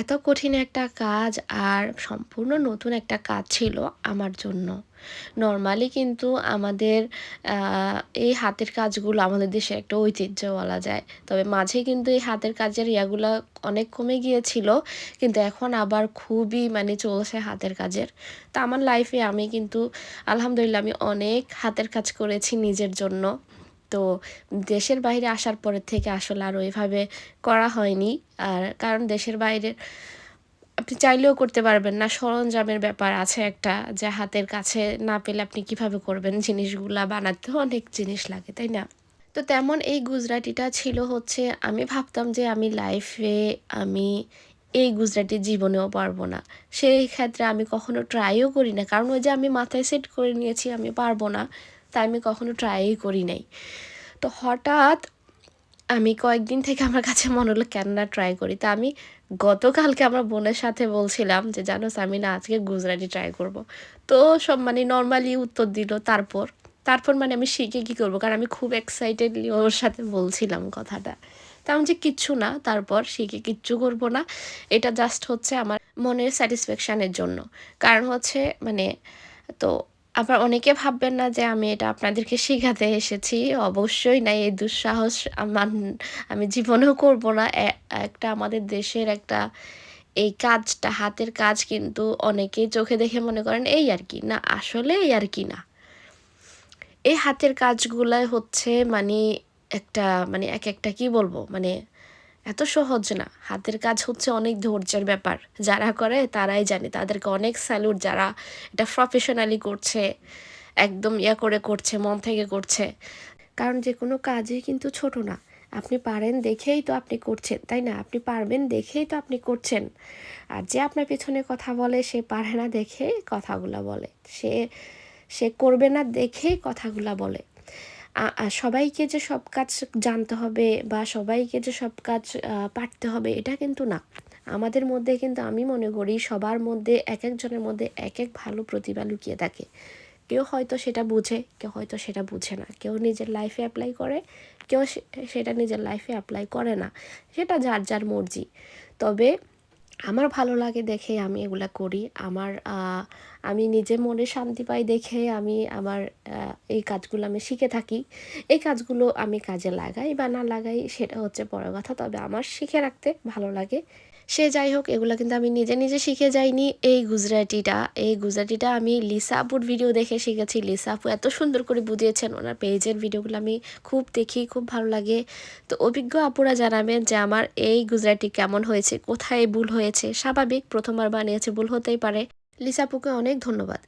এত কঠিন একটা কাজ আর সম্পূর্ণ নতুন একটা কাজ ছিল আমার জন্য। নর্মালি কিন্তু আমাদের এই হাতের কাজগুলো আমাদের দেশে একটা ঐতিহ্য বলা যায়। তবে মাঝে কিন্তু এই হাতের কাজের ইয়াগুলো অনেক কমে গিয়েছিল, কিন্তু এখন আবার খুবই মানে চলছে হাতের কাজের। তা আমার লাইফে আমি কিন্তু, আলহামদুলিল্লাহ আমি অনেক হাতের কাজ করেছি নিজের জন্য। তো দেশের বাইরে আসার পরের থেকে আসলে আর ওইভাবে করা হয়নি। আর কারণ দেশের বাইরে আপনি চাইলেও করতে পারবেন না, সরঞ্জামের ব্যাপার আছে একটা যে হাতের কাছে না পেলে আপনি কীভাবে করবেন? জিনিসগুলা বানাতে অনেক জিনিস লাগে, তাই না? তো তেমন এই গুজরাটিটা ছিল হচ্ছে আমি ভাবতাম যে আমি লাইফে আমি এই গুজরাটি জীবনেও পারব না। সেই ক্ষেত্রে আমি কখনো ট্রাইও করি না। কারণ ওই যে আমি মাথায় সেট করে নিয়েছি, আমি পারব না। তাই আমি কখনো ট্রাইই করি নাই। তো হঠাৎ আমি কয়েকদিন থেকে আমার কাছে মনে হলো, কেন না ট্রাই করি? তা আমি গতকালকে আমার বোনের সাথে বলছিলাম যে, জানো আমি না আজকে গুজরাটি ট্রাই করব। তো সব মানে নর্মালি উত্তর দিল, তারপর তারপর মানে আমি শিখে কী করব? কারণ আমি খুব এক্সাইটেডলি ওর সাথে বলছিলাম কথাটা। তা আমি যে, কিচ্ছু না, তারপর শিখে কিচ্ছু করব না। এটা জাস্ট হচ্ছে আমার মনের স্যাটিসফ্যাকশানের জন্য। কারণ হচ্ছে মানে তো আবার অনেকে ভাববেন না যে আমি এটা আপনাদেরকে শেখাতে এসেছি। অবশ্যই না, এই দুঃসাহস আমার, আমি জীবনেও করব না। একটা আমাদের দেশের একটা এই কাজটা, হাতের কাজ কিন্তু অনেকেই চোখে দেখে মনে করেন, এই আর কি, না, আসলে এই আর কি না। এই হাতের কাজগুলাই হচ্ছে মানে একটা মানে এক একটা কি বলব? মানে এত সহজ না। হাতের কাজ হচ্ছে অনেক ধৈর্যের ব্যাপার। যারা করে, তারাই জানে। তাদেরকে অনেক স্যালুট যারা এটা প্রফেশনালি করছে, একদম ইয়া করে করছে, মন থেকে করছে। কারণ যে কোনো কাজই কিন্তু ছোট না। আপনি পারেন দেখেই তো আপনি করছেন, তাই না? আপনি পারবেন দেখেই তো আপনি করছেন। আর যে আপনার পেছনে কথা বলে, সে পারে না দেখে কথাগুলো বলে। সে সে করবে না দেখেই কথাগুলো বলে। সবাইকে যে সব কাজ জানতে হবে বা সবাইকে যে সব কাজ পারতে হবে, এটা কিন্তু না। আমাদের মধ্যে কিন্তু আমি মনে করি সবার মধ্যে এক একজনের মধ্যে এক এক ভালো প্রতিভা লুকিয়ে থাকে। কেউ হয়তো সেটা বুঝে, কেউ হয়তো সেটা বুঝে না। কেউ নিজের লাইফে অ্যাপ্লাই করে, কেউ সেটা নিজের লাইফে অ্যাপ্লাই করে না। সেটা যার যার মর্জি। তবে আমার ভালো লাগে দেখে আমি এগুলা করি। আমার আমি নিজে মনে শান্তি পাই দেখে আমি আমার এই কাজগুলো আমি শিখে থাকি। এই কাজগুলো আমি কাজে লাগাই বা না লাগাই সেটা হচ্ছে বড় কথা। তবে আমার শিখে রাখতে ভালো লাগে। সে যাই হোক, এগুলো কিন্তু আমি নিজে নিজে শিখে যাইনি। এই গুজরাটিটা এই গুজরাটিটা আমি লিসা আপুর ভিডিও দেখে শিখেছি। লিসা আপু এত সুন্দর করে বুঝিয়েছেন ওনার পেজের ভিডিওগুলো আমি খুব দেখি, খুব ভালো লাগে। তো অভিজ্ঞ আপুরা জানাবেন যে আমার এই গুজরাটি কেমন হয়েছে, কোথায় ভুল হয়েছে? স্বাভাবিক, প্রথমবার বানিয়েছে, ভুল হতেই পারে। লিসাপুকে অনেক ধন্যবাদ।